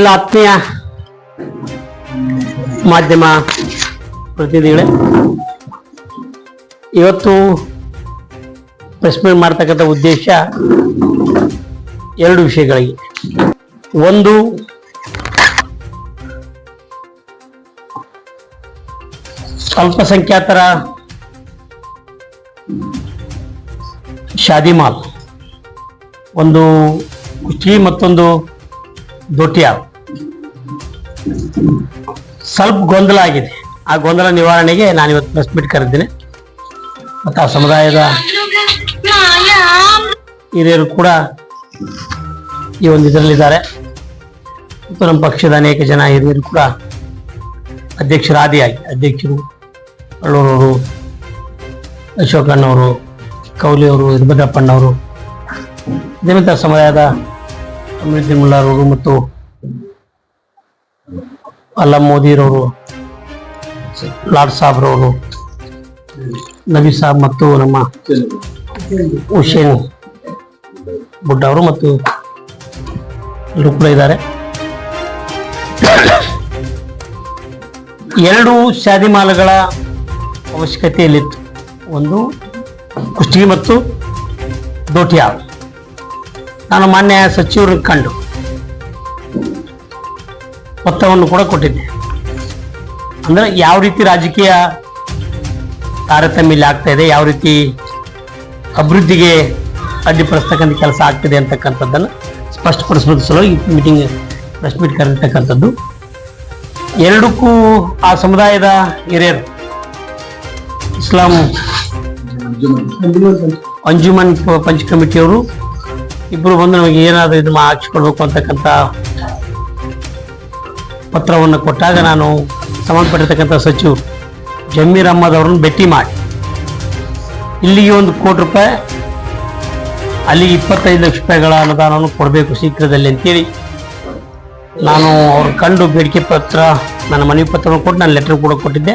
ಎಲ್ಲ ಆತ್ಮೀಯ ಮಾಧ್ಯಮ ಪ್ರತಿನಿಧಿಗಳೇ, ಇವತ್ತು ಮೀಟ್ ಮಾಡ್ತಕ್ಕಂಥ ಉದ್ದೇಶ ಎರಡು ವಿಷಯಗಳಿಗೆ. ಒಂದು, ಅಲ್ಪಸಂಖ್ಯಾತರ ಶಾದಿಮಾಲ್ ಒಂದು ಕುಚಿ ಮತ್ತೊಂದು ದೊಟ್ಟಿಯಾವ್ ಸ್ವಲ್ಪ ಗೊಂದಲ ಆಗಿದೆ. ಆ ಗೊಂದಲ ನಿವಾರಣೆಗೆ ನಾನು ಇವತ್ತು ಪ್ರೆಸ್ ಮೀಟ್ ಕರೆದಿದ್ದೇನೆ. ಮತ್ತು ಆ ಸಮುದಾಯದ ಹಿರಿಯರು ಕೂಡ ಈ ಒಂದು ಇದರಲ್ಲಿದ್ದಾರೆ. ಮತ್ತು ನಮ್ಮ ಪಕ್ಷದ ಅನೇಕ ಜನ ಹಿರಿಯರು ಕೂಡ ಅಧ್ಯಕ್ಷರಾದಿಯಾಗಿ, ಅಧ್ಯಕ್ಷರು ಅಳ್ಳೂರವರು ಅಶೋಕಣ್ಣವರು, ಕೌಲಿಯವರು ಅವರು ದಲಿತ ಸಮುದಾಯದ ಅಮೃತಿ ಮುಲ್ಲಾರವರು ಮತ್ತು ಅಲ್ಲಂ ಮೋದಿರವರು ಲಾಡ್ ಸಾಬ್ರವರು, ನಬಿ ಸಾಬ್ ಮತ್ತು ನಮ್ಮ ಹುಸೇನ್ ಬುಡ್ಡ ಅವರು ಮತ್ತು ಎಲ್ಲರೂ ಕೂಡ ಇದ್ದಾರೆ. ಎರಡು ಶಾದಿಮಾಲಗಳ ಅವಶ್ಯಕತೆಯಲ್ಲಿತ್ತು. ಒಂದು ಕುಷ್ಟಿ ಮತ್ತು ದೋಟಿಯಾಳ್. ನಾನು ಮಾನ್ಯ ಸಚಿವರು ಕಂಡು. ಪತ್ರವನ್ನು ಕೂಡ ಕೊಟ್ಟಿದ್ದೆ. ಅಂದ್ರೆ ಯಾವ ರೀತಿ ರಾಜಕೀಯ ತಾರತಮ್ಯ ಇಲ್ಲಿ ಆಗ್ತಾ ಇದೆ, ಯಾವ ರೀತಿ ಅಭಿವೃದ್ಧಿಗೆ ಅಡ್ಡಿಪಡಿಸ್ತಕ್ಕಂಥ ಕೆಲಸ ಆಗ್ತಿದೆ ಅಂತಕ್ಕಂಥದ್ದನ್ನು ಸ್ಪಷ್ಟಪಡಿಸೋದ್ರ ಸಲುವಾಗಿ ಮೀಟಿಂಗ್ ಪ್ರೆಸ್ ಮೀಟ್ ಕರೆದಿರ್ತಕ್ಕಂಥದ್ದು. ಎರಡಕ್ಕೂ ಆ ಸಮುದಾಯದ ಹಿರಿಯರು, ಇಸ್ಲಾಂ ಅಂಜುಮನ್ ಪಂಚ್ ಕಮಿಟಿಯವರು ಇಬ್ಬರು ಬಂದು ನಮಗೆ ಏನಾದರೂ ಇದು ಮಾ- ಹಾಕಿಸ್ಕೊಡ್ಬೇಕು ಅಂತಕ್ಕಂಥ ಪತ್ರವನ್ನು ಕೊಟ್ಟಾಗ ನಾನು ಸಂಬಂಧಪಟ್ಟಿರ್ತಕ್ಕಂಥ ಸಚಿವರು ಜಮೀರ್ ಅಹ್ಮದ್ ಭೇಟಿ ಮಾಡಿ. ಇಲ್ಲಿಗೆ ಒಂದು ಕೋಟಿ ರೂಪಾಯಿ ಅಲ್ಲಿಗೆ ಇಪ್ಪತ್ತೈದು ಲಕ್ಷ ರೂಪಾಯಿಗಳ ಅನುದಾನವನ್ನು ಕೊಡಬೇಕು ಶೀಘ್ರದಲ್ಲಿ ಅಂತೇಳಿ ನಾನು ಅವ್ರ ಕಂಡು ಬೇಡಿಕೆ ಪತ್ರ ನನ್ನ ಮನವಿ ಪತ್ರವನ್ನು ಕೊಟ್ಟು ನಾನು ಲೆಟರ್ ಕೂಡ ಕೊಟ್ಟಿದ್ದೆ.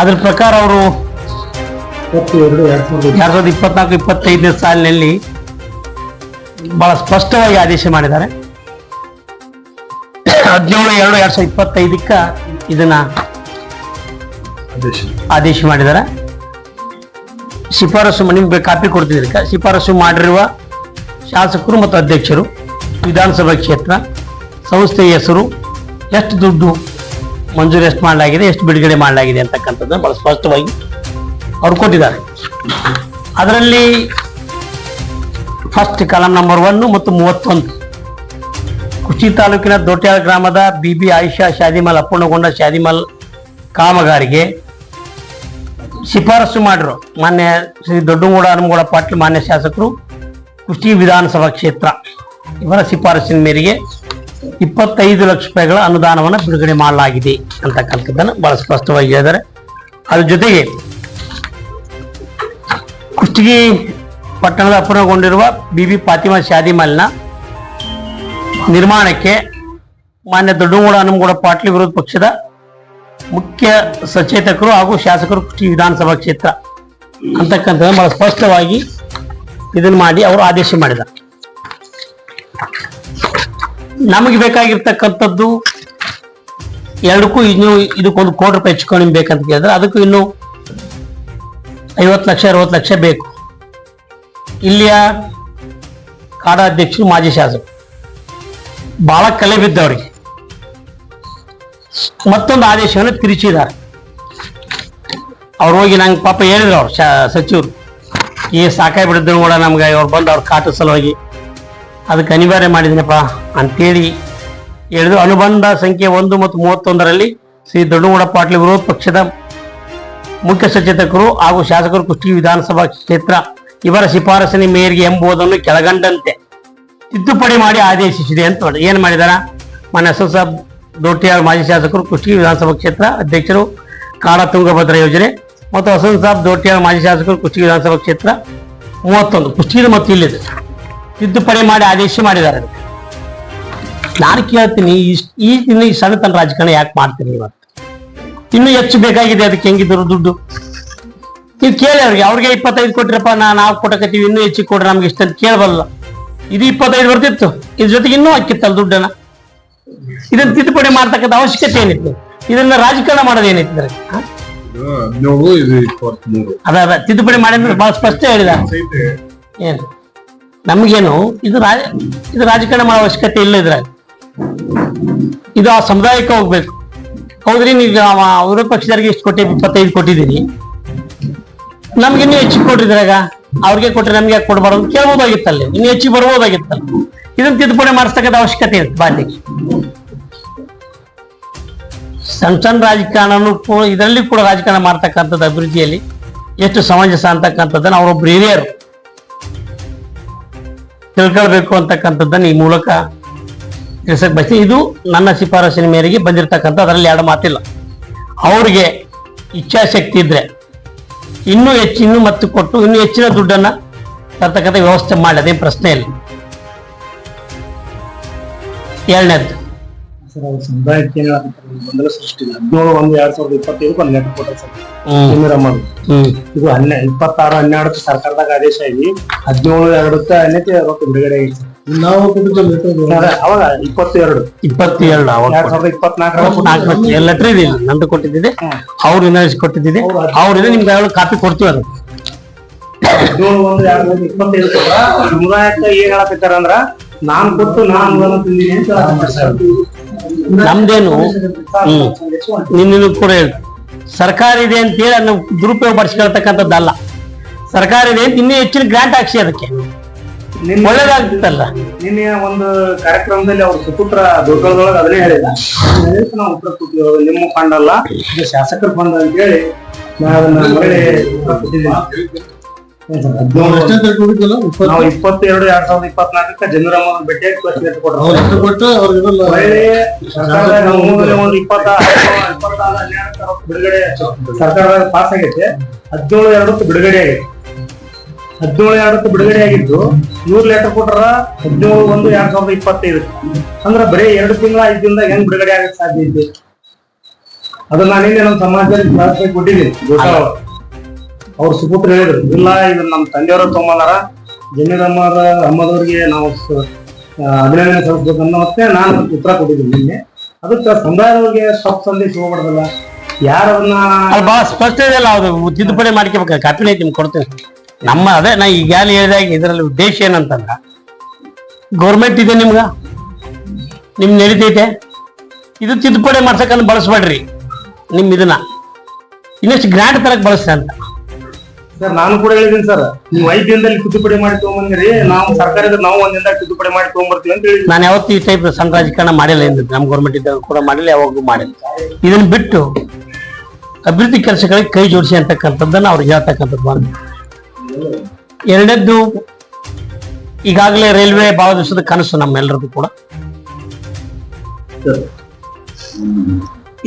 ಅದ್ರ ಪ್ರಕಾರ ಅವರು ಎರಡು ಸಾವಿರದ ಇಪ್ಪತ್ನಾಲ್ಕು, ಇಪ್ಪತ್ತೈದನೇ ಸಾಲಿನಲ್ಲಿ ಬಹಳ ಸ್ಪಷ್ಟವಾಗಿ ಆದೇಶ ಮಾಡಿದ್ದಾರೆ. ಹದಿನೇಳು ಎರಡು ಎರಡ್ ಸಾವಿರದ ಇಪ್ಪತ್ತೈದಕ್ಕ ಇದನ್ನ ಆದೇಶ. ಮಾಡಿದ್ದಾರೆ ಶಿಫಾರಸು ನಿಮ್ಗೆ ಕಾಪಿ ಕೊಡ್ತಿದ್ದೀರಿ ಶಿಫಾರಸು ಮಾಡಿರುವ ಶಾಸಕರು ಮತ್ತು ಅಧ್ಯಕ್ಷರು ವಿಧಾನಸಭಾ ಕ್ಷೇತ್ರ ಸಂಸ್ಥೆಯ ಹೆಸರು ಎಷ್ಟು ದುಡ್ಡು ಮಂಜೂರು ಎಷ್ಟು ಮಾಡಲಾಗಿದೆ ಎಷ್ಟು ಬಿಡುಗಡೆ ಮಾಡಲಾಗಿದೆ ಅಂತಕ್ಕಂಥದ್ದನ್ನು ಬಹಳ ಸ್ಪಷ್ಟವಾಗಿ ಅವ್ರು ಕೊಟ್ಟಿದ್ದಾರೆ. ಅದರಲ್ಲಿ ಫಸ್ಟ್ ಕಾಲಂ ನಂಬರ್ ಒನ್ ಮತ್ತು ಮೂವತ್ತೊಂದು. ಕುಷಿ ತಾಲೂಕಿನ ದೊಟ್ಯಾಳ ಗ್ರಾಮದ ಬಿಬಿ ಆಯಿಷಾ ಶಾದಿಮಲ್, ಅಪ್ಪಣ್ಣಗೊಂಡ ಶಾದಿಮಲ್ ಕಾಮಗಾರಿಗೆ ಶಿಫಾರಸು ಮಾಡಿರು. ಮಾನ್ಯ ಶ್ರೀ ದೊಡ್ಡಗೌಡ ಹನುಮಗೌಡ ಪಾಟೀಲ್, ಮಾನ್ಯ ಶಾಸಕರು ಕುಷ್ಟಗಿ ವಿಧಾನಸಭಾ ಕ್ಷೇತ್ರ. ಇವರ ಶಿಫಾರಸಿನ ಮೇರೆಗೆ ಇಪ್ಪತ್ತೈದು ಲಕ್ಷ ರೂಪಾಯಿಗಳ ಅನುದಾನವನ್ನು ಬಿಡುಗಡೆ ಮಾಡಲಾಗಿದೆ ಅಂತಕ್ಕಂಥದ್ದನ್ನು ಬಹಳ ಸ್ಪಷ್ಟವಾಗಿ ಹೇಳಿದ್ದಾರೆ. ಅದ್ರ ಜೊತೆಗೆ ಕುಷ್ಟಗಿ ಪಟ್ಟಣದ ಅಪೂರ್ಣಗೊಂಡಿರುವ ಬಿ ಫಾತಿಮಾ ಶಾದಿ ಮಲ್ನ ನಿರ್ಮಾಣಕ್ಕೆ ಮಾನ್ಯ ದೊಡ್ಡಗೌಡ ಹನುಮಗೌಡ ಪಾಟೀಲ್ ವಿರೋಧ ಪಕ್ಷದ ಮುಖ್ಯ ಸಚೇತಕರು ಹಾಗೂ ಶಾಸಕರು ಕೃಷಿ ವಿಧಾನಸಭಾ ಕ್ಷೇತ್ರ ಅಂತಕ್ಕಂಥದ್ದು ಬಹಳ ಸ್ಪಷ್ಟವಾಗಿ ಇದನ್ನು ಮಾಡಿ ಅವರು ಆದೇಶ ಮಾಡಿದ ನಮಗೆ ಬೇಕಾಗಿರ್ತಕ್ಕಂಥದ್ದು ಎರಡಕ್ಕೂ ಇನ್ನು ಇದಕ್ಕೊಂದು ಕೋಟಿ ರೂಪಾಯಿ ಹೆಚ್ಚುಕೊಂಡು ಬೇಕಂತ ಕೇಳಿದ್ರೆ ಅದಕ್ಕೂ ಇನ್ನು ಐವತ್ತು ಲಕ್ಷ, ಅರವತ್ತು ಲಕ್ಷ ಬೇಕು. ಇಲ್ಲಿಯ ಕಾಡ ಅಧ್ಯಕ್ಷರು ಮಾಜಿ ಶಾಸಕರು. ಬಹಳ ಕಲೆ ಬಿದ್ದವ್ರಿಗೆ ಮತ್ತೊಂದು ಆದೇಶವನ್ನು ತಿರುಚಿದ್ದಾರೆ ಅವ್ರು ಹೋಗಿ ನಂಗೆ ಪಾಪ ಹೇಳಿದ್ರು ಅವ್ರು ಸಚಿವರು. ಈ ಸಾಕಾಗ್ಬಿಡಿದ್ರು ಕೂಡ ನಮ್ಗೆ ಅವ್ರು ಬಂದು ಅವ್ರ ಕಾಟ ಸಲುವಾಗಿ. ಅದಕ್ಕೆ ಅನಿವಾರ್ಯ ಮಾಡಿದ್ದೀನಪ್ಪ ಅಂತೇಳಿ ಹೇಳಿದ್ರು. ಅನುಬಂಧ ಸಂಖ್ಯೆ ಒಂದು ಮತ್ತು ಮೂವತ್ತೊಂದರಲ್ಲಿ ಶ್ರೀ ದೊಡ್ಡಗೌಡ ಪಾಟೀಲ್ ವಿರೋಧ ಪಕ್ಷದ ಮುಖ್ಯ ಸಚೇತಕರು ಹಾಗೂ ಶಾಸಕರು ಕುಷ್ಟಗಿ ವಿಧಾನಸಭಾ ಕ್ಷೇತ್ರ ಇವರ ಶಿಫಾರಸಿನ ಮೇರೆಗೆ ಎಂಬುದನ್ನು ಕೆಳಗಂಡಂತೆ. ತಿದ್ದುಪಡಿ ಮಾಡಿ ಆದೇಶಿಸಿದೆ ಅಂತ ನೋಡಿ ಏನು ಮಾಡಿದಾರ? ಮಾನ್ಯ ಸಾಬ್ ದೊಟ್ಟಿಯಾರ್ ಮಾಜಿ ಶಾಸಕರು ಕುಷ್ಟಗಿ ವಿಧಾನಸಭಾ ಕ್ಷೇತ್ರ ಅಧ್ಯಕ್ಷರು ಕಾಡ ತುಂಗಭದ್ರಾ ಯೋಜನೆ ಮತ್ತು ಹಸನ್ ಸಾಬ್ ದೊಟ್ಟಿಯಾರ್ ಮಾಜಿ ಶಾಸಕರು ಕುಷ್ಟಗಿ ವಿಧಾನಸಭಾ ಕ್ಷೇತ್ರ ಮೂವತ್ತೊಂದು. ಕುಷ್ಟಗಿ ಮತ್ತು ಇಲ್ಲಿದೆ. ತಿದ್ದುಪಡಿ ಮಾಡಿ ಆದೇಶ ಮಾಡಿದ್ದಾರೆ. ನಾನು ಕೇಳ್ತೀನಿ, ಇಷ್ಟು ಈ ಇನ್ನು ಈ ಸಣ್ಣತನ ರಾಜಕಾರಣ ಯಾಕೆ ಮಾಡ್ತೀನಿ ಇವತ್ತು ಇನ್ನೂ ಹೆಚ್ಚು ಬೇಕಾಗಿದೆ ಅದಕ್ಕೆ ಹೆಂಗಿದ್ರು ದುಡ್ಡು. ನೀವು ಕೇಳಿ ಅವ್ರಿಗೆ ಅವ್ರಿಗೆ ಇಪ್ಪತ್ತೈದು ಕೊಟ್ರಪ್ಪ ನಾ, ನಾವು ಕೊಟ್ಟಕತ್ತೀವಿ ಇನ್ನೂ ಹೆಚ್ಚಿಗೆ ಕೊಡ್ರಿ ನಮ್ಗೆ ಇಷ್ಟ ಅಂತ ಕೇಳಬಲ್ಲ. ಇದು ಇಪ್ಪತ್ತೈದು ಬರ್ತಿತ್ತು. ಇದ್ರ ಜೊತೆಗೆ ಇನ್ನೂ ಹಾಕಿತ್ತಲ್ಲ ದುಡ್ಡನ್ನ. ಇದನ್ನ ತಿದ್ದುಪಡಿ ಮಾಡ್ತಕ್ಕಂಥ ಅವಶ್ಯಕತೆ ಏನಿತ್ತು? ಇದನ್ನ ರಾಜಕಾರಣ ಮಾಡೋದು ಏನಿತ್ತು ಇದ್ರಾಗ? ಇದು ಹದಿನೇಳು ಇದು ಅದ ಅದ. ತಿದ್ದುಪಡಿ ಮಾಡಿದ್ರೆ ಬಹಳ ಸ್ಪಷ್ಟ ಹೇಳಿದ. ಏನು? ನಮಗೇನು ಇದು ರಾಜ ಇದು ರಾಜಕಾರಣ ಮಾಡೋ ಅವಶ್ಯಕತೆ ಇಲ್ಲ ಇದ್ರಾಗ ಇದು ಆ ಸಮುದಾಯಕ್ಕೆ ಹೋಗ್ಬೇಕು. ಹೌದ್ರಿ ನೀವು ವಿರೋಧ ಪಕ್ಷದವರಿಗೆ ಇಷ್ಟು ಕೊಟ್ಟಿ ಇಪ್ಪತ್ತೈದು ಕೊಟ್ಟಿದ್ದೀನಿ ನಮ್ಗೆ ಇನ್ನೂ ಹೆಚ್ಚಿಗೆ ಕೊಟ್ಟಿದ್ರಾಗ ಅವ್ರಿಗೆ ಕೊಟ್ಟರೆ ನಮ್ಗೆ ಯಾಕೆ ಕೊಡಬಾರ್ದು ಕೇಳ್ಬೋದಾಗಿತ್ತಲ್ಲಿ. ಇನ್ನು ಹೆಚ್ಚಿಗೆ ಬರ್ಬೋದಾಗಿತ್ತಲ್ಲ. ಇದನ್ನ ತಿದ್ದುಪಡಿ ಮಾಡಿಸ್ತಕ್ಕಂಥ ಅವಶ್ಯಕತೆ ಇದೆ ಬಾಲ್ಯಕ್ಕೆ ಸಣ್ಣ ಸಣ್ಣ ರಾಜಕಾರಣನು ಇದರಲ್ಲಿ ಕೂಡ ರಾಜಕಾರಣ ಮಾಡ್ತಕ್ಕಂಥದ್ದು ಅಭಿವೃದ್ಧಿಯಲ್ಲಿ ಎಷ್ಟು ಸಮಂಜಸ ಅಂತಕ್ಕಂಥದ್ದನ್ನು ಅವರೊಬ್ರು ಹಿರಿಯರು ತಿಳ್ಕೊಳ್ಬೇಕು ಅಂತಕ್ಕಂಥದ್ದನ್ನು ಈ ಮೂಲಕ ತಿಳಿಸಕ್ ಬಯಸ್ತೀನಿ. ಇದು ನನ್ನ ಶಿಫಾರಸಿನ ಮೇರೆಗೆ ಬಂದಿರತಕ್ಕಂಥ ಅದರಲ್ಲಿ ಎರಡು ಮಾತಿಲ್ಲ. ಅವ್ರಿಗೆ ಇಚ್ಛಾಶಕ್ತಿ ಇದ್ರೆ ಇನ್ನೂ ಹೆಚ್ಚು ಇನ್ನೂ ಮತ್ತೆ ಕೊಟ್ಟು ಇನ್ನೂ ಹೆಚ್ಚಿನ ದುಡ್ಡನ್ನ ತರ್ತಕ್ಕಂಥ ವ್ಯವಸ್ಥೆ ಮಾಡಿ ಅದೇನು ಪ್ರಶ್ನೆ ಇಲ್ಲ. ಎರಡನೇದ್ದು ಸಮುದಾಯಕ್ಕೆ ಗೊಂದಲ ಸೃಷ್ಟಿ ಹದಿನೇಳು ಒಂದು ಎರಡ್ ಸಾವಿರದ ಇಪ್ಪತ್ತೈದಕ್ಕೆ ಒಂದು ಲೆಟರ್ ಕೊಟ್ಟಾರ ಸರ್. ಇದು ಹನ್ನೆ ಇಪ್ಪತ್ತಾರು ಹನ್ನೆರಡಕ್ಕೆ ಸರ್ಕಾರದಾಗ ಆದೇಶ ಆಗಿ ಹದಿನೇಳು ಎರಡಕ್ಕೆ ರೊಕ್ಕ ಬಿಡುಗಡೆ ಸರ್. ನಾವು ಕೊಟ್ಟಿದ್ದು ಅದೇ ಅವಾಗ ಇಪ್ಪತ್ತೆರಡು. ಇಪ್ಪತ್ತೇಳು ಅವಾಗ ಎರಡ್ ಸಾವಿರದ ಇಪ್ಪತ್ನಾಲ್ಕರ ನಾಲ್ಕು ಲೆಟರ್ ಇದೆ. ನಂದು ಕೊಟ್ಟಿದ್ದೆ ಅವ್ರಿಂದ ಕೊಟ್ಟಿದ್ದೆ ಅವ್ರಿಂದ ನಿಮ್ಗೆ ಯಾವ ಕಾಪಿ ಕೊಡ್ತೀವಿ ಅದು. ಹದಿನೇಳು ಒಂದು ಎರಡ್ ಸಾವಿರದ ಇಪ್ಪತ್ತೈದು ಕೊಟ್ರ ಸಮುದಾಯಕ್ಕೆ ಏನ್ ಹೇಳಕತ್ತಾರ ಅಂದ್ರ ನಾನ್ ಕೊಟ್ಟು ನಾನ್ ಅನುದಾನ ತಿಂದೀನಿ ಅಂತ ಹೇಳಕತ್ತಾರ ಸರ್. ನಮ್ದೇನು ಹ್ಮ್. ನಿನ್ನ ಕೂಡ ಹೇಳಿ. ಸರ್ಕಾರ ಇದೆ ಅಂತೇಳಿ ಅದನ್ನ ದುರುಪಯೋಗ ಪಡಿಸ್ಕೊಳ್ತಕ್ಕಂಥದ್ದಲ್ಲ ಸರ್ಕಾರ ಇದೆ ಅಂತ ಇನ್ನೂ ಹೆಚ್ಚಿನ ಗ್ರಾಂಟ್ ಹಾಕ್ಸಿ ಅದಕ್ಕೆ. ಒಳ್ಳೇದಾಗ್ತಲ್ಲ? ನಿನ್ನೆ ಒಂದು ಕಾರ್ಯಕ್ರಮದಲ್ಲಿ ಅವ್ರ ಸುಪುತ್ರ ದೊಡ್ಡದೊಳಗ ಅದನ್ನೇ ಹೇಳಿದ. ನಾವು ಉತ್ತರ ಕೊಟ್ಟಿದ್ದೇವೆ. ನಿಮ್ಮ ಫಂಡ್ ಅಲ್ಲ ಇದು ಶಾಸಕರ ಫಂಡ್ ಅಂತ ಹೇಳಿ ನಾವು ಅದನ್ನ ಮರಳಿ ನಾವು ಇಪ್ಪತ್ತೆರಡು ಎರಡ್ ಸಾವಿರದ ಇಪ್ಪತ್ನಾಲ್ಕ ಜನರಮ್ಮ ಭೇಟಿ ಫಸ್ಟ್ ಲೆಟರ್ ಅವ್ರು ಕೊಟ್ಟರು ಒಂದು ಇಪ್ಪತ್ತ ಬಿಡುಗಡೆ ಸರ್ಕಾರದಾಗ ಪಾಸ್ ಆಗೈತೆ. ಹದಿನೇಳು ಎರಡಕ್ಕೆ ಬಿಡುಗಡೆ ಆಗೈತೆ. ಹದಿನೇಳು ಎರಡಕ್ಕೆ ಬಿಡುಗಡೆ ಆಗಿದ್ದು ನೂರ್ ಲೆಟರ್ ಕೊಟ್ರ ಹದಿನೇಳು ಒಂದು ಎರಡ್ ಸಾವಿರದ ಇಪ್ಪತ್ತೈದು. ಅಂದ್ರ ಬರೀ ಎರಡು ತಿಂಗಳ ಐದು ದಿನದಾಗ ಹೆಂಗ್ ಬಿಡುಗಡೆ ಆಗಕ್ ಸಾಧ್ಯ ಐತಿ? ಅದು ನಿನ್ನೆ ನಮ್ಮ ಸಮಾಜದಲ್ಲಿ ಪ್ರಶ್ನೆ ಕೊಟ್ಟಿದ್ದೀನಿ ಅವ್ರು. ಅವ್ರ ಸುಪುತ್ರ ಹೇಳಿದ್ರು ಇಲ್ಲ ಇದು ನಮ್ಮ ತಂದೆಯವರು ತಗೊಂಬಂದಾರ. ಜಮೀರ್ ಅಹಮದ್ ಅಹಮದವ್ರಿಗೆ ನಾವು ಅಭಿನಂದನೆ ಸಲ್ಲಿಸ್ಬೇಕು ಅನ್ನೋ ಮತ್ತೆ ನಾನು ಉತ್ತರ ಕೊಟ್ಟಿದ್ದೀನಿ ನಿನ್ನೆ. ಅದಕ್ಕೆ ಸಮುದಾಯದವ್ರಿಗೆ ತಪ್ಪು ಸಂದೇಶ ಹೋಗ್ಬಾರ್ದಲ್ಲ? ಯಾರನ್ನ ಬಹಳ ಸ್ಪಷ್ಟ ಇದೆಯಲ್ಲ ಅದು ತಿದ್ದುಪಡಿ ಮಾಡ್ಕೋಬೇಕು. ಕಾಪಿನ ಐತಿ ನಿಮ್ಗೆ ಕೊಡ್ತೀನಿ. ನಮ್ಮ ಅದೇ ನಾ ಈಗಾಗಲೇ ಹೇಳಿದಾಗ ಇದರಲ್ಲಿ ಉದ್ದೇಶ ಏನಂತಂದ್ರ ಗೌರ್ಮೆಂಟ್ ಇದೆ ನಿಮ್ಗ? ನಿಮ್ ನಡೀತೈತೆ ಇದು ತಿದ್ದುಪಡಿ ಮಾಡ್ಸಕ್ಕಂತ ಬಳಸ್ಬೇಡ್ರಿ ನಿಮ್ ಇದನ್ನ. ಇನ್ನಷ್ಟು ಗ್ರಾಂಟ್ ತರಕ್ ಬಳಸ್ರಿ ಅಂತ. ಸರ್ ನಾನು ಕೂಡ ಹೇಳಿದ್ದೀನಿ ಸರ್ ನೀವು ಐದು ದಿನದಲ್ಲಿ ತಿದ್ದುಪಡಿ ಮಾಡಿ ತಗೊಂಬಂದ್ರಿ ನಾವು ಸರ್ಕಾರದ ನಾವು ಒಂದ್ ದಿನದಾಗ ತಿದ್ದುಪಡಿ ಮಾಡಿ ತಗೊಂಡ್ಬರ್ತೀವಿ ಅಂತ ಹೇಳಿ ನಾನು ಯಾವತ್ತೂ ಈ ಟೈಪ್ ಸಣ್ಣ ರಾಜಕಾರಣ ಮಾಡಿಲ್ಲ ಎಂದು ನಮ್ಮ ಗೌರ್ಮೆಂಟ್ ಇದ್ದಾಗ ಕೂಡ ಮಾಡಿಲ್ಲ ಯಾವಾಗೂ ಮಾಡಿಲ್ಲ. ಇದನ್ನ ಬಿಟ್ಟು ಅಭಿವೃದ್ಧಿ ಕೆಲಸಗಳಿಗೆ ಕೈ ಜೋಡಿಸಿ ಅಂತಕ್ಕಂಥದ್ದನ್ನ ಅವ್ರಿಗೆ ಹೇಳ್ತಕ್ಕಂಥದ್ದು ಮಾಡಿ ಎರಡನೇದ್ದು ಈಗಾಗಲೇ ರೈಲ್ವೆ ಬಹಳ ದಿವಸದ ಕನಸು ನಮ್ಮೆಲ್ಲರದ್ದು ಕೂಡ.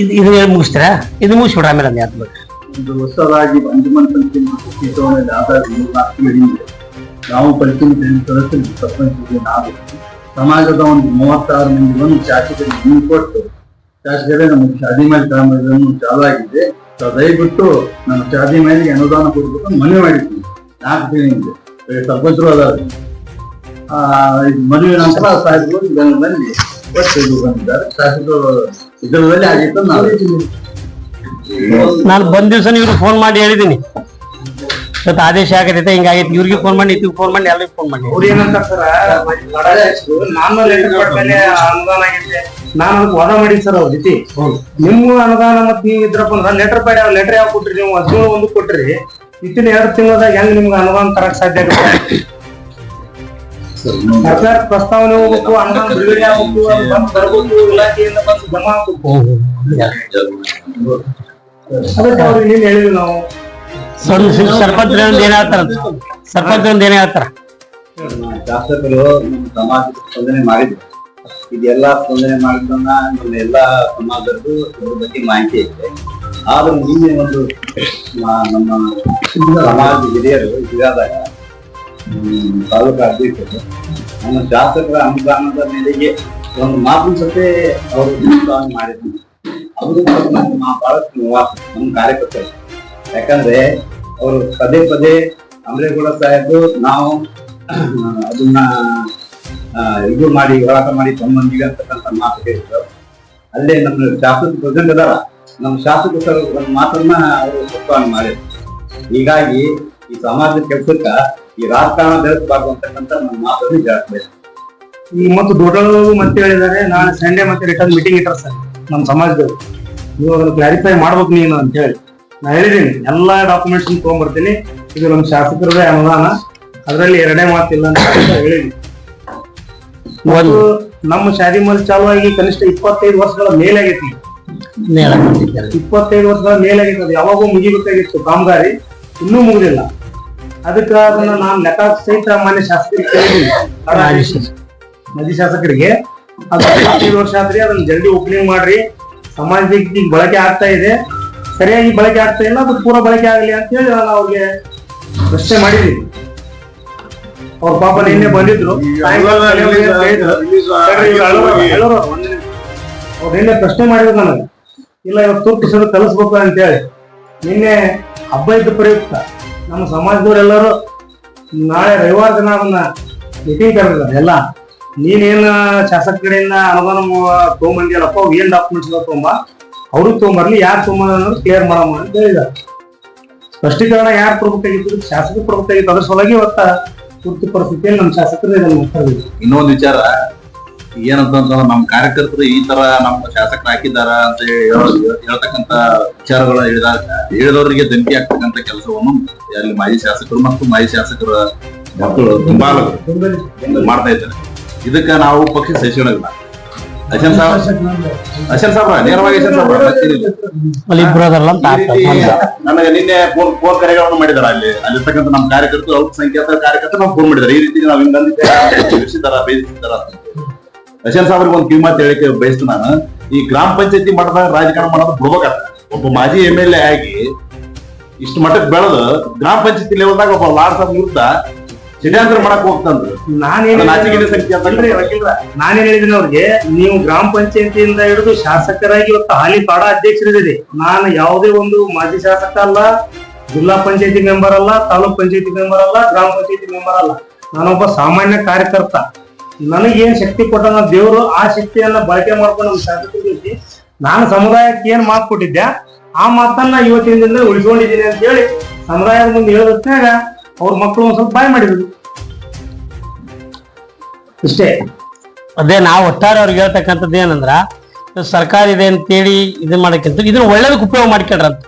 ಇದು ಇದು ಮುಗಿಸ್ತೀರಾ? ಇದು ಮುಗಿಸ್ಬಿಡ ಆಮೇಲೆ ಅದು ಯಾವ್ದು ಬೇಕು. ಒಂದು ಹೊಸದಾಗಿ ಅಂಜುಮನ್ ಪಂಚಾಯತ್ ನಾವು ಪಂಚಾಯತ್ ಸದಸ್ಯರಿಗೆ ಸರ್ಪಂಚರಿಗೆ ನಾವು ಸಮಾಜದ ಒಂದು ಮೂವತ್ತಾರು ಮಂದಿ ಒಂದು ಶಾಸಕರಿಗೆ ನೀವು ಕೊಟ್ಟು ಶಾಸಕರೇ ನಮ್ಮ ಶಾದಿ ಮೇಲೆ ಕಾಮಗಾರಿಯನ್ನು ಚಾಲು ಆಗಿದೆ ಸೊ ದಯವಿಟ್ಟು ನಮ್ಮ ಶಾದಿ ಮೇಲೆ ಅನುದಾನ ಕೊಡಬೇಕು ಮನವಿ ಮಾಡಿದ್ದೀನಿ. ನಾಲ್ಕು ದಿನದಿಂದ ಸರ್ಪಂಚರು ಅದಾರ ಮದುವೆ ನಂತರ ಸಾಹೇಬರು ಬೆಂಗಳೂರಿನಲ್ಲಿ ಒಟ್ಟು ಇದು ಬಂದಿದ್ದಾರೆ ಶಾಸಕರು ಇದರಲ್ಲಿ ಆಗಿತ್ತು ನಾವು ನಾನು ಬಂದ ದಿವಸ ಇವ್ರಿಗೆ ಫೋನ್ ಮಾಡಿ ಹೇಳಿದ್ದೀನಿ ಇವತ್ತು ಆದೇಶ ಆಗತೈತೆ ಹಿಂಗಾಗೈತೆ. ಇವ್ರಿಗೆ ಫೋನ್ ಮಾಡಿ ಇವ್ರಿಗೆ ಫೋನ್ ಮಾಡಿ ಎಲ್ಲರಿಗೂ ಫೋನ್ ಮಾಡಿ. ಅವ್ರು ಏನಂತಾರೆ ಸರ್ ನಾನು ಅನುದಾನ ಆಗೈತೆ ನಾನು ಅದಕ್ಕೆ ವಾದ ಮಾಡಿದ್ ಸರ್ ಅವ್ರ ಜೊತೆ. ನಿಮ್ಮ ಅನುದಾನ ಮತ್ತೆ ನೀವು ಇದ್ರಪ್ಪ ಅಂದ್ರೆ ಲೆಟರ್ ಬೇಡ ಲೆಟರ್ ಯಾವ ಕೊಟ್ರಿ ನೀವು? ಹದಿನೇಳು ಒಂದು ಕೊಟ್ರಿ. ಇತ್ತಿನ ಎರಡು ತಿಂಗಳದಾಗ ಹೆಂಗ್ ನಿಮ್ಗೆ ಅನುದಾನ ತರಕ್ ಸಾಧ್ಯ ಆಗುತ್ತೆ? ಸರ್ಕಾರ ಪ್ರಸ್ತಾವನೆ ಹೋಗ್ಬೇಕು ಅನುದಾನ ಬಿಡುಗಡೆ ಆಗ್ಬೇಕು ಅದು ಬಂದು ಬರ್ಬೇಕು ಇಲಾಖೆಯಿಂದ ಬಂದು ಜಮಾ ಆಗ್ಬೇಕು. ಅದಕ್ಕೆ ಅವ್ರಿಗೆ ಏನ್ ಹೇಳಿದ್ವಿ ನಾವು? ಸರ್ಪಂಚ್ ಏನ್ ಹೇಳ್ತಾರ ಸರ್ಪಂಚ್ ಏನ್ ಹೇಳ್ತಾರ? ಶಾಸಕರು ಸಮಾಜದ ಸ್ಪಂದನೆ ಮಾಡಿದ್ರು. ಇದೆಲ್ಲಾ ಸ್ಪಂದನೆ ಮಾಡಿದ್ರನ್ನ ನಮ್ಮ ಎಲ್ಲಾ ಸಮಾಜದ್ದು ಬಗ್ಗೆ ಮಾಹಿತಿ ಐತೆ. ಆದ್ರೆ ನಿನ್ನೆ ಒಂದು ನಮ್ಮ ಸಮಾಜ ಹಿರಿಯರು ಇದಾದಾಗ ತಾಲೂಕು ಅಧ್ಯಕ್ಷರು. ನಮ್ಮ ಶಾಸಕರ ಅನುದಾನದ ಮೇರೆಗೆ ಒಂದು ಮಾತಿನ ಜೊತೆ ಅವರು ಅನುದಾನ ಮಾಡಿದ್ರು. ಅವರು ಬಹಳಷ್ಟು ನಿವಾಸ ನಮ್ಮ ಕಾರ್ಯಕರ್ತರು. ಯಾಕಂದ್ರೆ ಅವರು ಪದೇ ಪದೇ ಅಮರೇಗೌಡ ಸಾಹೇಬರು ನಾವು ಅದನ್ನ ಇದು ಮಾಡಿ ಹೋರಾಟ ಮಾಡಿ ತಮ್ಮಂದಿಗೆ ಅಂತಕ್ಕಂಥ ಮಾತು ಹೇಳಿದ್ರು ಅಲ್ಲೇ ನಮ್ಮ ಶಾಸಕ ಪ್ರೆಸಿಡೆಂಟ್ ನಮ್ಮ ಶಾಸಕರು ಒಂದು ಮಾತನ್ನ ಅವರು ಪ್ರಸ್ತಾವನೆ ಮಾಡಿದ್ರು. ಹೀಗಾಗಿ ಈ ಸಮಾಜದ ಕೆಲಸಕ್ಕ ಈ ರಾಜಕಾರಣ ಬೆಳೆಸಬಾರ್ದು ಅಂತಕ್ಕಂಥ ನಮ್ಮ ಮಾತನ್ನು ಜಾಸ್ತಿ ಈ ಮತ್ತು ದೊಡ್ಡವರು ಮತ್ತೆ ಹೇಳಿದ್ದಾರೆ ನಾಳೆ ಸಂಡೇ ಮತ್ತೆ ರಿಟರ್ನ್ ಮೀಟಿಂಗ್ ಇಟ್ಟರೆ ಸರ್ ನಮ್ಮ ಸಮಾಜದವರು. ನೀವು ಅದನ್ನು ಕ್ಲಾರಿಫೈ ಮಾಡ್ಬೇಕು ನೀನು ಅಂತ ಹೇಳಿ. ನಾ ಹೇಳಿದ್ದೀನಿ ಎಲ್ಲಾ ಡಾಕ್ಯುಮೆಂಟ್ಸ್ ತಗೊಂಡ್ಬರ್ತೀನಿ ಇದು ನಮ್ಮ ಶಾಸಕರದೇ ಅನುದಾನ. ಅದರಲ್ಲಿ ಎರಡೇ ಮಾತಿಲ್ಲ ಅಂತ ಹೇಳಿದ್ವಿ ಮತ್ತು ನಮ್ಮ ಶಾದಿ ಮಲ್ ಚಾಲು ಆಗಿ ಕನಿಷ್ಠ ಇಪ್ಪತ್ತೈದು ವರ್ಷಗಳ ಮೇಲೆ ಹೇಳಕ್ಕಾಗ್ತಿದ್ದಾರೆ. ಇಪ್ಪತ್ತೈದು ವರ್ಷದ ಮೇಲಾಗಿತ್ತು ಅದು ಯಾವಾಗೂ ಮುಗಿಬೇಕಾಗಿತ್ತು ಕಾಮಗಾರಿ. ಇನ್ನೂ ಮುಗಿದಿಲ್ಲ. ಅದಕ್ಕ ಅದನ್ನ ನಾನು ಲೆಕ್ಕ ಸಹಿತ ಮಾನ್ಯ ಶಾಸಕರಿಗೆ ಮಾಜಿ ಶಾಸಕ. ಮಾಜಿ ಶಾಸಕರಿಗೆ. ಅದು ಇಪ್ಪತ್ತೈದು ವರ್ಷ ಆದ್ರಿ ಅದನ್ನ ಜಲ್ದಿ ಓಪನಿಂಗ್ ಮಾಡ್ರಿ. ಸಮಾಜಕ್ಕೆ ಈಗ ಬಳಕೆ ಆಗ್ತಾ ಇದೆ. ಸರಿಯಾಗಿ ಬಳಕೆ ಆಗ್ತಾ ಇಲ್ಲ. ಅದು ಪೂರ ಬಳಕೆ ಆಗಲಿ ಅಂತ ಹೇಳಿ ನಾನು ಅವ್ರಿಗೆ ಪ್ರಶ್ನೆ ಮಾಡಿದ್ವಿ ಅವ್ರ ಪಾಪ ನಿನ್ನೆ ಬಂದಿದ್ರು. ಅವ್ರು ಪ್ರಶ್ನೆ ಮಾಡಿದ್ರು ನನಗೆ. ಇಲ್ಲ, ಇವತ್ತು ತುರ್ತು ಸರ್ ಕಲಿಸ್ಬೇಕು ಅಂತ ಹೇಳಿ ನಿನ್ನೆ ಹಬ್ಬ ಇದ್ದ ಪ್ರಯುಕ್ತ ನಮ್ಮ ಸಮಾಜದವರೆಲ್ಲರೂ ನಾಳೆ ರವಿವಾರ ದಿನ ಅದನ್ನ ಮೀಟಿಂಗ್ ಕರೆದಿದ್ದಾರೆ. ಎಲ್ಲ, ನೀನೇನು ಶಾಸಕ ಕಡೆಯಿಂದ ಅನುದಾನ ತೊಗೊಂಬಂದಿಯಲ್ಲಪ್ಪ ಅವು ಏನ್ ಡಾಕ್ಯುಮೆಂಟ್ಸ್ ತೊಗೊಂಬ. ಅವ್ರಿಗೆ ತೊಗೊಂಬರ್ಲಿ, ಯಾರು ತೊಗೊಂಬ ಅನ್ನೋದು ಕ್ಲಿಯರ್ ಮಾಡಮ್ಮ ಅಂತ ಹೇಳಿದ್ದಾರೆ. ಸ್ಪಷ್ಟೀಕರಣ ಯಾರು ಕೊಡ್ಬೇಕಾಗಿತ್ತು? ಶಾಸಕ ಕೊಡ್ಬೇಕಾಗಿತ್ತು. ಅದ್ರ ಸಲುವಾಗಿ ಇವತ್ತ ತುರ್ತು ಪರಿಸ್ಥಿತಿಯಲ್ಲಿ ನಮ್ಮ ಶಾಸಕರು ಇದನ್ನು ಇನ್ನೊಂದು ವಿಚಾರ ಏನಂತಂದ್ರೆ ನಮ್ಮ ಕಾರ್ಯಕರ್ತರು ಈ ತರ ನಮ್ಮ ಶಾಸಕರು ಹಾಕಿದಾರ ಅಂತ ಹೇಳಿ ಹೇಳೋ- ಹೇಳ್ತಕ್ಕಂತ ವಿಚಾರಗಳು ಹೇಳಿದಾಗ ಹೇಳಿದವರಿಗೆ ಧಮಕಿ ಆಗ್ತಕ್ಕಂತ ಕೆಲಸವನ್ನು ಅಲ್ಲಿ ಮಾಜಿ ಶಾಸಕರು ಮತ್ತು ಮಾಜಿ ಶಾಸಕರ ಮಕ್ಕಳು ತುಂಬಾ ಮಾಡ್ತಾ ಇದ್ದಾರೆ. ಇದಕ್ಕ ನಾವು ಪಕ್ಷ ಸಹಿಸೋಣಲ್ಲ ಅಶನ್ ಸಾಹೇಬ್ ಅಶನ್ ಸಾಹೇಬ್ರ ನೇರವಾಗಿ ಅಶನ್ ಸಾಹೇಬ್ರ ನನಗೆ ನಿನ್ನೆ ಫೋನ್ ಫೋನ್ ಕರೆಗಳನ್ನು ಮಾಡಿದಾರ ಅಲ್ಲಿ. ಅಲ್ಲಿರ್ತಕ್ಕಂಥ ನಮ್ಮ ಕಾರ್ಯಕರ್ತರು ಅಲ್ಪಸಂಖ್ಯಾತ ಕಾರ್ಯಕರ್ತರು ನಾವು ಫೋನ್ ಮಾಡಿದಾರೆ ಈ ರೀತಿ ನಾವು ಹಿಂಗಂದಿದ್ದೇವೆ ಬಂದಿದ್ದೆ ಬೇಯಿಸಿದಾರ ಅಂತ. ಅಶನ್ ಸಾಹೇಬ್ರಿಗೆ ಒಂದು ಕಿವಿ ಮಾತು ಹೇಳಿಕೆ ಬಯಸ್ತು ನಾನು. ಈ ಗ್ರಾಮ ಪಂಚಾಯತಿ ಮಟ್ಟದಾಗ ರಾಜಕಾರಣ ಮಾಡೋದು ಬಿಡ್ಬೇಕಾಗ್ತದೆ ಒಬ್ಬ ಮಾಜಿ ಎಂ ಎಲ್ ಎ ಆಗಿ ಇಷ್ಟು ಮಟ್ಟಕ್ಕೆ ಬೆಳೆದು ಗ್ರಾಮ ಪಂಚಾಯತಿ ಲೆವೆಲ್ದಾಗ ಒಬ್ಬ ಲಾಡ್ ಸಾಬ್ ವಿರುದ್ಧ ಷಡ್ಯಂತ್ರ ಮಾಡಕ್ ಹೋಗ್ತಂದ್ರು. ನಾನೇನು ಸಂಖ್ಯೆ ನಾನೇನ್ ಹೇಳಿದ್ದೀನಿ ಅವ್ರಿಗೆ? ನೀವು ಗ್ರಾಮ ಪಂಚಾಯತಿಯಿಂದ ಹಿಡಿದು ಶಾಸಕರಾಗಿ ಇವತ್ತು ಹಾಲಿ ಪಾಡ ಅಧ್ಯಕ್ಷರಿದ್ದೀರಿ. ನಾನು ಯಾವುದೇ ಒಂದು ಮಾಜಿ ಶಾಸಕ ಅಲ್ಲ ಜಿಲ್ಲಾ ಪಂಚಾಯತಿ ಮೆಂಬರ್ ಅಲ್ಲ ತಾಲೂಕ್ ಪಂಚಾಯತಿ ಮೆಂಬರ್ ಅಲ್ಲ ಗ್ರಾಮ ಪಂಚಾಯತಿ ಮೆಂಬರ್ ಅಲ್ಲ. ನಾನೊಬ್ಬ ಸಾಮಾನ್ಯ ಕಾರ್ಯಕರ್ತ. ನನಗೇನ್ ಶಕ್ತಿ ಕೊಟ್ಟ ದೇವರು ಆ ಶಕ್ತಿಯನ್ನ ಬಳಕೆ ಮಾಡ್ಕೊಂಡು ಶಾಸಕರಿಗೆ ನಾನು ಸಮುದಾಯಕ್ಕೆ ಏನ್ ಮಾತು ಕೊಟ್ಟಿದ್ದೆ? ಆ ಮಾತನ್ನ ಇವತ್ತಿನ ದಿನದಲ್ಲಿ ಉಳಿಸ್ಕೊಂಡಿದ್ದೀನಿ ಅಂತ ಹೇಳಿ ಸಮುದಾಯದ ಮುಂದೆ ಹೇಳೋದ್ನಾಗ ಅವ್ರ ಮಕ್ಕಳು ಒಂದ್ ಸ್ವಲ್ಪ ಬಾಯ್ ಮಾಡಿದ್ರು. ಇಷ್ಟೇ. ಅದೇ ನಾವು ಒಟ್ಟಾರೆ ಅವ್ರಿಗೆ ಹೇಳ್ತಕ್ಕಂಥದ್ದು ಏನಂದ್ರ ಸರ್ಕಾರ ಇದೆ ಅಂತೇಳಿ ಇದನ್ನ ಮಾಡಕ್ಕಿಂತ ಇದನ್ನ ಒಳ್ಳೇದಕ್ಕೆ ಉಪಯೋಗ ಮಾಡ್ಕೊಂಡ್ರಂತ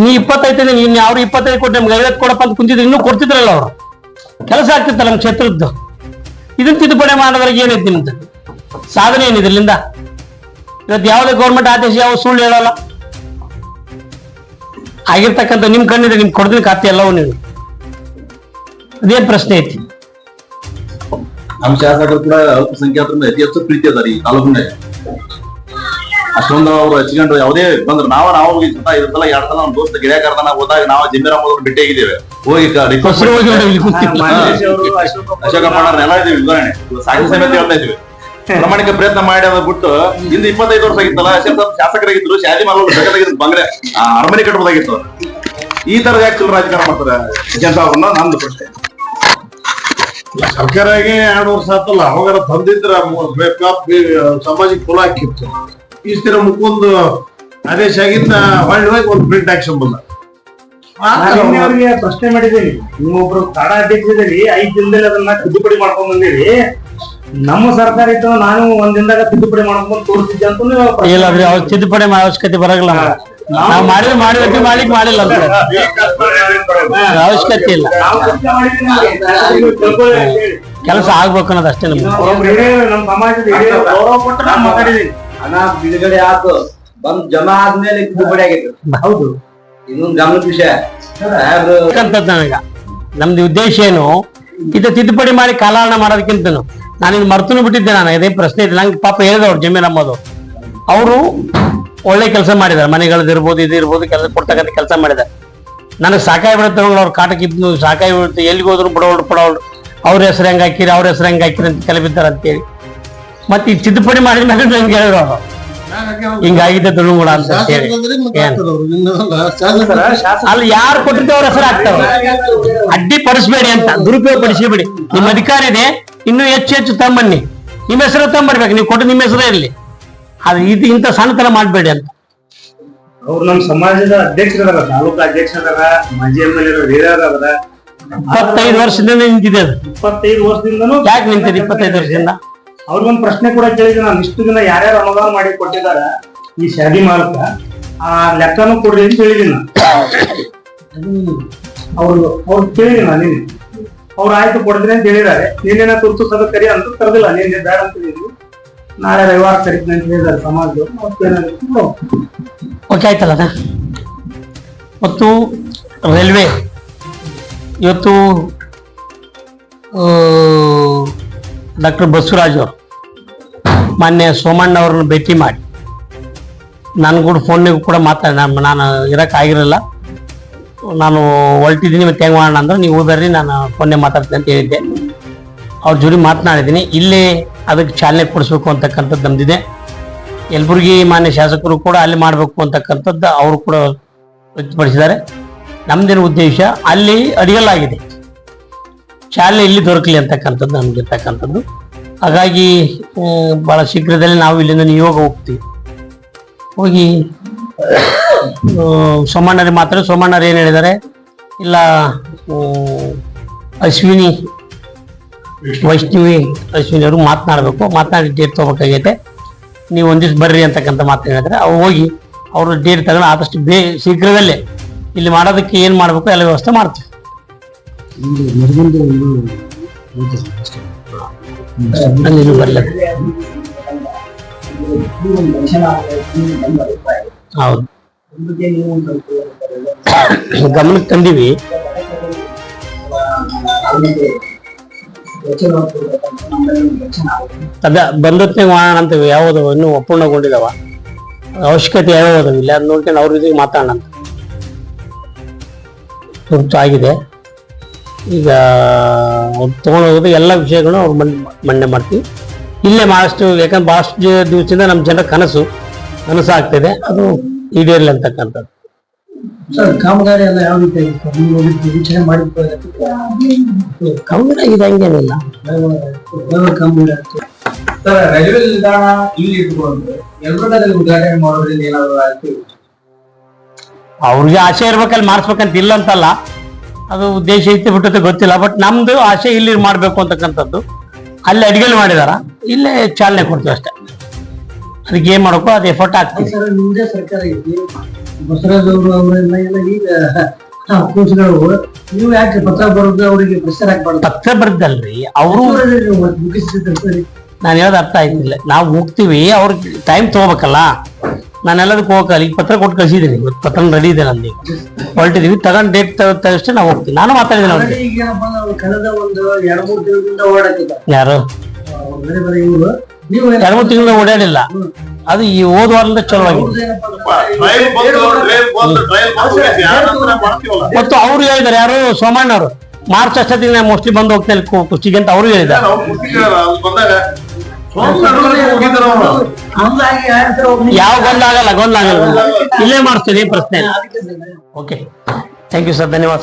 ನೀ ಇಪ್ಪತ್ತೈದು ನೀನ್ ಅವ್ರು ಇಪ್ಪತ್ತೈದು ಕೊಟ್ಟು ನಮ್ಗೆ ಐವತ್ತು ಕೊಡಪ್ಪ ಅಂತ ಕುಂತಿದ್ರು, ಇನ್ನೂ ಕೊಡ್ತಿದ್ರಲ್ಲ ಅವರು. ಕೆಲಸ ಆಗ್ತಿತ್ತಲ್ಲ ನಮ್ಮ ಕ್ಷೇತ್ರದ್ದು. ಇದನ್ನ ತಿದ್ದುಪಡಿ ಮಾಡೋದ್ರಾಗ ಏನೈತಿ ನಿಮ್ದು? ಸಾಧನೆ ಏನಿದೆ ಇಲ್ಲಿಂದ ಇವತ್ತು ಯಾವುದೇ ಗೌರ್ಮೆಂಟ್ ಆದೇಶ, ಯಾವ ಸುಳ್ಳು ಹೇಳಲ್ಲ. ಆಗಿರ್ತಕ್ಕಂಥ ನಿಮ್ ಕಣ್ಣಿದೆ ನಿಮ್ ಕೊಡ್ದಿನ ಖಾತೆ ಎಲ್ಲವೂ ನೀವು. ಅದೇನ್ ಪ್ರಶ್ನೆ ಐತಿ? ನಮ್ಮ ಶಾಸಕರು ಕೂಡ ಅಲ್ಪಸಂಖ್ಯಾತರಿಂದ ಅತಿ ಹೆಚ್ಚು ಪ್ರೀತಿ ಅದಾರ ಈ ತಾಲೂಕಿನಾಗ ಅಷ್ಟೊಂದು ಅವ್ರು ಹಚ್ಕೊಂಡು ಯಾವುದೇ ಬಂದ್ರು. ನಾವ್ ನಾವು ಹೋಗಿ ಜೊತೆ ಎರಡ್ ಸಲ ನಮ್ಮ ದೋಸ್ತ ಗಿಡ ಕರ್ದನ ಹೋದಾಗ ನಾವು ಜಮೀರಾಮ್ ಮೊದಲು ಭೇಟಿ ಆಗಿದ್ದೇವೆ. ಹೋಗಿ ರಿಕ್ವೆಸ್ಟ್ ಅಶೋಕಪ್ಪ ಎಲ್ಲ ಇದೀವಿ ವಿವರಣೆ. ಸಾಕು ಸಮೇತ ಹೇಳ್ತಾ ಇದೀವಿ. ಪ್ರಾಮಾಣಿಕ ಪ್ರಯತ್ನ ಮಾಡಿ ಅದ ಬಿಟ್ಟು ಇಂದ ಇಪ್ಪತ್ತೈದು ವರ್ಷ ಆಗಿತ್ತಲ್ಲ ಶಾಸಕರಾಗಿದ್ರು ಶಾದಿ ಮಾಡಲು ಬೇಕಾಗಿದ್ರು ಬಂಗ್ರೆ ಆ ಅರಮನೆ ಕಟ್ಟಬಹುದಾಗಿತ್ತು ಈ ತರದ ಯಾಕೆ ಚಲೋ ರಾಜಕಾರಣ ಮಾಡ್ತಾರೆ? ಜನತಾ ಅವ್ರನ್ನ ನಂದು ಪ್ರಶ್ನೆ. ಸರ್ಕಾರ ಆಗಿ ಎರಡು ವರ್ಷ ಆತಲ್ಲ ಅವಾಗ ತಂದಿದ್ರ ಸಮಾಜಕ್ಕೆ ಫುಲ್ ಹಾಕಿತ್ತು. ಇಷ್ಟ ದಿನ ಮುಕ್ಕೊಂದು ಆದೇಶ ಆಗಿದ್ದ ಹೊಳ್ಳಿ ಒಂದು ಪ್ರಿಂಟ್ ಆಕ್ಷನ್ ಬಂದ ಅವ್ರಿಗೆ ಪ್ರಶ್ನೆ ಮಾಡಿದ್ದೀನಿ. ನೀವೊಬ್ರು ತಾಡ ಅಧ್ಯಕ್ಷದಲ್ಲಿ ಐದು ದಿನದಲ್ಲಿ ಅದನ್ನ ತಿದ್ದುಪಡಿ ಮಾಡ್ಕೊಂಡ್ ಬಂದಿರಿ ನಮ್ಮ ಸರ್ಕಾರ ಇತ್ತು ನಾನು ಒಂದ್ ದಿನದಾಗ ತಿದ್ದುಪಡಿ ಮಾಡ್ಕೊಂಡ್ ತೋರಿಸಿದ್ದೆ ಅಂತ ಇಲ್ಲ ಅವ್ರ ತಿದ್ದುಪಡಿ ಮಾಡೋ ಅವಶ್ಯಕತೆ ಬರಲ್ಲ ನಾವು ಮಾಡಿದ್ರೆ ಮಾಡಿದ್ರೆ ಮಾಡ್ಲಿಕ್ಕೆ ಮಾಡಿಲ್ಲ ಅಂತ ಅವಶ್ಯಕತೆ ಇಲ್ಲ. ಕೆಲಸ ಆಗ್ಬೇಕು ಅನ್ನೋದು ಅಷ್ಟೇ ನಮ್ಗೆ. ನಮ್ಮ ಸಮಾಜದ ಗೌರವ ಕೊಟ್ಟು ನಾನು ಮಾತಾಡಿದ್ದೀನಿ ಹಣ ಬಿಡುಗಡೆ ಆತು. ಬಂದ್ ಜಮಾ ಆದ್ಮೇಲೆ ಬಿಡುಗಡೆ ಹೌದು. ಇನ್ನೊಂದು ಗಮನದ ವಿಷಯ. ನನಗ? ನಮ್ದು ಉದ್ದೇಶ ಏನು? ಇದು ತಿದ್ದುಪಡಿ ಮಾಡಿ ಕಾಲಹರಣ ಮಾಡೋದಕ್ಕಿಂತ ನಾನು ಇದು ಮರ್ತನು ಬಿಟ್ಟಿದ್ದೆ ನಾನು. ಇದೇ ಪ್ರಶ್ನೆ ಇದೆ. ನಂಗೆ ಪಾಪ ಹೇಳಿದವ್ರು ಜಮೀನ್ ಅಮ್ಮದು. ಅವರು ಒಳ್ಳೆ ಕೆಲಸ ಮಾಡಿದ್ದಾರೆ ಮನೆಗಳದ್ದು ಇರ್ಬೋದು ಇದು ಇರ್ಬೋದು ಕೆಲಸ ಕೊಡ್ತಕ್ಕಂಥ ಕೆಲಸ ಮಾಡಿದ್ದಾರೆ ನನಗೆ ಸಾಕಾಗ್ಬಿಡುತ್ತೆ ಅವ್ರು ಅವ್ರ ಕಾಟಕ್ಕೆ ಇದ್ದು ಸಾಕಾಗ್ಬಿಡುತ್ತೆ ಎಲ್ಲಿಗೆ ಹೋದ್ರು ಬಿಡೋಳು ಬಿಡೋಳು ಅವ್ರ ಹೆಸರು ಹೆಂಗೆ ಹಾಕಿರಿ ಅವ್ರ ಹೆಸರು ಹೆಂಗೆ ಹಾಕಿರಿ ಅಂತ ಕೆಲ ಬಿದ್ದಾರೆ ಅಂತೇಳಿ ಮತ್ತೆ ಈ ತಿದ್ದುಪಡಿ ಮಾಡಿದ ಮೇಲೆ ನಂಗೆ ಹೇಳಿದ್ರು ಅವರು. ಹಿಂಗಾಗಿದೆ ದುಳುಗುಳ ಅಂತ ಹೇಳಿ. ಅಲ್ಲಿ ಯಾರು ಕೊಟ್ಟಿದ್ದೆ ಅವ್ರ ಹೆಸರು ಆಗ್ತಾವ ಅಡ್ಡಿ ಪಡಿಸ್ಬೇಡಿ ಅಂತ ದುರುಪಯೋಗ ಪಡಿಸಬೇಡಿ ನಿಮ್ಮ ಅಧಿಕಾರ ಇದೆ ಇನ್ನೂ ಹೆಚ್ಚು ಹೆಚ್ಚು ತಮ್ಮನ್ನಿ. ನಿಮ್ಮ ಹೆಸರು ತಗೊಂಬರ್ಬೇಕು ನೀವು ಕೊಟ್ಟು ನಿಮ್ಮ ಹೆಸರೇ ಇರಲಿ. ಅದು ಇದು ಇಂಥ ಸಣ್ಣತನ ಮಾಡಬೇಡಿ ಅಂತ. ಅವ್ರು ನಮ್ಮ ಸಮಾಜದ ಅಧ್ಯಕ್ಷರದಾರ ತಾಲೂಕು ಅಧ್ಯಕ್ಷರದಾರ ಮಾಜಿ ಎಂ ಎಲ್ ಇಪ್ಪತ್ತೈದು ವರ್ಷದಿಂದ ನಿಂತಿದೆ ಅದು. ಇಪ್ಪತ್ತೈದು ವರ್ಷದಿಂದನೂ ಯಾಕೆ ನಿಂತಿದೆ ಇಪ್ಪತ್ತೈದು ವರ್ಷದಿಂದ? ಅವ್ರಿಗೊಂದು ಪ್ರಶ್ನೆ ಕೂಡ ಕೇಳಿದ್ರೆ ನಾನು. ಇಷ್ಟು ದಿನ ಯಾರ್ಯಾರು ಅನುದಾನ ಮಾಡಿ ಕೊಟ್ಟಿದ್ದಾರೆ, ಈ ಶಾದಿ ಮಾಲಕ, ಆ ಲೆಕ್ಕನೂ ಕೊಡ್ರಿ ಅಂತ ಹೇಳಿದೀನಿ ಅವ್ರು ಅವ್ರು ಕೇಳಿದೀನಿ ನೀನು ಅವ್ರು ಆಯ್ತು ಕೊಡ್ತೀನಿ ಅಂತ ಹೇಳಿದ್ದಾರೆ. ನೀನೇನ ತುರ್ತು ಸದ ಕರಿ ಅಂತ ಕರೆದಿಲ್ಲ ನೀನು ಬೇಡ ಅಂತ ಹೇಳಿದ್ರು. ನಾಳೆ ರವಿವಾರ ಕರಿತೀನಿ ಅಂತ ಹೇಳಿದ್ದಾರೆ ಸಮಾಜದವ್ರು. ಓಕೆ ಆಯ್ತಲ್ಲ ಮತ್ತು ರೈಲ್ವೆ. ಇವತ್ತು ಡಾಕ್ಟರ್ ಬಸವರಾಜ್ ಅವರು. ಮಾನ್ಯ ಸೋಮಣ್ಣ ಅವ್ರನ್ನ ಭೇಟಿ ಮಾಡಿ. ನಾನು ಕೂಡ ಫೋನಿಗೂ ಕೂಡ ಮಾತಾಡಿ ನಾನು ನಾನು ಆಗಿರಲ್ಲ. ನಾನು ಹೊರಟಿದ್ದೀನಿ ಮತ್ತೆ ಹೆಂಗೆ ಮಾಡೋಣ ಅಂದ್ರೆ ನೀವು ಬರ್ರಿ, ನಾನು ಫೋನ್ನೇ ಮಾತಾಡ್ತೀನಿ ಅಂತ ಹೇಳಿದ್ದೆ. ಅವ್ರ ಜೋಡಿ ಮಾತನಾಡಿದ್ದೀನಿ. ಇಲ್ಲಿ ಅದಕ್ಕೆ ಚಾಲನೆ ಕೊಡಿಸ್ಬೇಕು ಅಂತಕ್ಕಂಥದ್ದು ನಮ್ದಿದೆ. ಯಲಬುರ್ಗಿ ಮಾನ್ಯ ಶಾಸಕರು ಕೂಡ ಅಲ್ಲಿ ಮಾಡಬೇಕು ಅಂತಕ್ಕಂಥದ್ದು ಅವರು ಕೂಡ ವ್ಯಕ್ತಪಡಿಸಿದ್ದಾರೆ. ನಮ್ದೇನು ಉದ್ದೇಶ, ಅಲ್ಲಿ ಅಡಿಗಲ್ಲಾಗಿದೆ. ಚಾಲನೆ ಇಲ್ಲಿ ದೊರಕಲಿ ಅಂತಕ್ಕಂಥದ್ದು ನಮ್ಗಿರ್ತಕ್ಕಂಥದ್ದು ಹಾಗಾಗಿ ಭಾಳ ಶೀಘ್ರದಲ್ಲಿ ನಾವು ಇಲ್ಲಿಂದ ನಿಯೋಗ ಹೋಗ್ತೀವಿ. ಹೋಗಿ ಸೋಮಣ್ಣರಿಗೆ ಮಾತ್ರ, ಸೋಮಣ್ಣರು ಏನು ಹೇಳಿದ್ದಾರೆ? ಇಲ್ಲ ಅಶ್ವಿನಿ, ವೈಷ್ಣವಿ, ಅಶ್ವಿನಿ ಅವರು ಮಾತನಾಡಬೇಕು. ಮಾತನಾಡಿ ಡೇಟ್ ತೊಗೋಬೇಕಾಗೈತೆ. ನೀವು ಒಂದಿವ್ಸ ಬರ್ರಿ ಅಂತಕ್ಕಂಥ ಮಾತು ಹೇಳಿದ್ರೆ, ಅವ್ರು ಹೋಗಿ, ಅವರು ಡೇಟ್ ತಗೊಂಡು ಆದಷ್ಟು ಬೇ, ಶೀಘ್ರದಲ್ಲೇ ಇಲ್ಲಿ ಮಾಡೋದಕ್ಕೆ ಏನು ಮಾಡಬೇಕು, ಎಲ್ಲ ವ್ಯವಸ್ಥೆ ಮಾಡ್ತೀವಿ. ಅಲ್ಲಿ ನೀವು ಬರ್ಲಿ. ಹೌದು. ಗಮನಕ್ಕೆ ತಂದೀವಿ. ಅದ ಬಂದತ್ತೆ ಮಾಡೋಣ ಅಂತ ಯಾವ್ದು ಇನ್ನೂ ಅಪೂರ್ಣಗೊಂಡಿದಾವ. ಅವಶ್ಯಕತೆ ಯಾವ್ಯಾವ ಇಲ್ಲ. ಅದ್ ನೋಡ್ಕೊಂಡು ಅವ್ರ ಜೊತೆಗೆ ಮಾತಾಡೋಣ ಅಂತ. ತುರ್ತು ಆಗಿದೆ. ಈಗ ಅವ್ರು ತೊಗೊಂಡೋಗೋದು ಎಲ್ಲ ವಿಷಯಗಳು ಅವ್ರು ಮನ್ ಮಂಡನೆ ಮಾಡ್ತೀವಿ. ಇಲ್ಲೇ ಭಾಳಷ್ಟು ಯಾಕಂದ್ರೆ ಭಾಳಷ್ಟು ದಿವಸದಿಂದ ನಮ್ಮ ಜನರ ಕನಸು ಕನಸು ಆಗ್ತಿದೆ. ಅದು ಈಡೇರಲಿ ಅಂತಕ್ಕಂಥದ್ದು. ಸರ್ ಕಾಮಗಾರಿ ಎಲ್ಲ ಯಾವ ರೀತಿ ನೀವು ವೀಕ್ಷಣೆ ಮಾಡಿದ್ದು ಕಮ್ಮಿ ಆಗಿದೆ ಹಂಗೇನಿಲ್ಲ. ಕಾಮಗಾರಿ ಸರ್ ರೈಲ್ವೆ ನಿಲ್ದಾಣ ಇಲ್ಲಿ ಇಟ್ಕೊಂಡು ಯಲಬುರ್ಗದಲ್ಲಿ ಉದ್ಘಾಟನೆ ಮಾಡೋದ್ರಿಂದ ಏನಾದ್ರು ಆಯ್ತು? ಅವ್ರಿಗೆ ಆಸೆ ಇರ್ಬೇಕಲ್ಲಿ ಮಾಡಿಸ್ಬೇಕಂತ ಇಲ್ಲ ಅಂತಲ್ಲ. ಅದು ಉದ್ದೇಶ ಐತೆ ಬಿಟ್ಟತೆ ಗೊತ್ತಿಲ್ಲ ಬಟ್ ನಮ್ದು ಆಸೆ ಇಲ್ಲಿ ಮಾಡ್ಬೇಕು ಅಂತಕ್ಕಂಥದ್ದು. ಅಲ್ಲಿ ಅಡಿಗೆಲ್ ಮಾಡಿದಾರ ಇಲ್ಲೇ ಚಾಲನೆ ಕೊಡ್ತೀವಿ ಅಷ್ಟೇ. ಅದಕ್ಕೆ ಏನ್ ಮಾಡಬೇಕು ಅದು ಎಫರ್ಟ್ ಆಗ್ತೀವಿ ಕೋಚ್ಗಳು ನೀವು ಯಾಕೆ ಪತ್ರ ಬರೋದು ಅವರಿಗೆ ಪ್ರೆಷರ್ ಹಾಕ್ಬಾರ್ದು? ಪತ್ರ ಬರ್ದಲ್ರಿ ಅವರು ನಾನು ಹೇಳೋದು ಅರ್ಥ ಆಯ್ತಿಲ್ಲ. ನಾವು ಹೋಗ್ತೀವಿ ಅವ್ರಿಗೆ ಟೈಮ್ ತಗೋಬೇಕಲ್ಲ. ನಾನು ಎಲ್ಲದಕ್ಕೂ ಹೋಗಲ್ಲ ಈಗ ಪತ್ರ ಕೊಟ್ಟು ಕಳಿಸಿದ್ದೀನಿ. ಇವತ್ತು ಪತ್ರ ರೆಡಿ ಇದೆ ನಂದು ಹೊರಟಿದೀವಿ. ತಗೊಂಡ್ ಡೇಟ್ ತಗಷ್ಟೇ ನಾವು ಹೋಗ್ತೀವಿ ನಾನು ಮಾತಾಡಿದ್ದೀನಿ ಅವ್ರಿಗೆ. ಈಗ ಏನಪ್ಪಾ ಅಂದ್ರೆ ಕಳೆದ ಒಂದು ಎರಡು ಮೂರು ದಿನದಿಂದ ಓಡಾಡ್ತಿದ್ದ ಯಾರು? ಅವ್ರು ಬೇರೆ ಬೇರೆ ನೀವು ಎರಡು ಮೂರು ತಿಂಗಳು ಓಡಾಡಿಲ್ಲ. ಅದು ಈ ಹೋದ ವಾರದಿಂದ ಚಲೋ ಆಗಿದೆ. ಮತ್ತು ಅವರು ಹೇಳಿದ್ದಾರೆ. ಯಾರು ಸೋಮಣ್ಣ ಅವರು ಮಾರ್ಚ್ ಅಷ್ಟೊತ್ತಿಗೆ ನಾನು ಮೋಸ್ಟ್ಲಿ ಬಂದು ಹೋಗ್ತೇನೆ ಕುಸ್ತಿಗೆ ಅಂತ ಅವರು ಹೇಳಿದ್ದಾರೆ. ಯಾವ ಗೊಂದಾಗಲ್ಲ ಗೊಂದಾಗಲ್ಲ. ಇಲ್ಲೇ ಮಾಡ್ತೀನಿ ಪ್ರಶ್ನೆ. ಓಕೆ ಥ್ಯಾಂಕ್ ಯು ಸರ್ ಧನ್ಯವಾದ.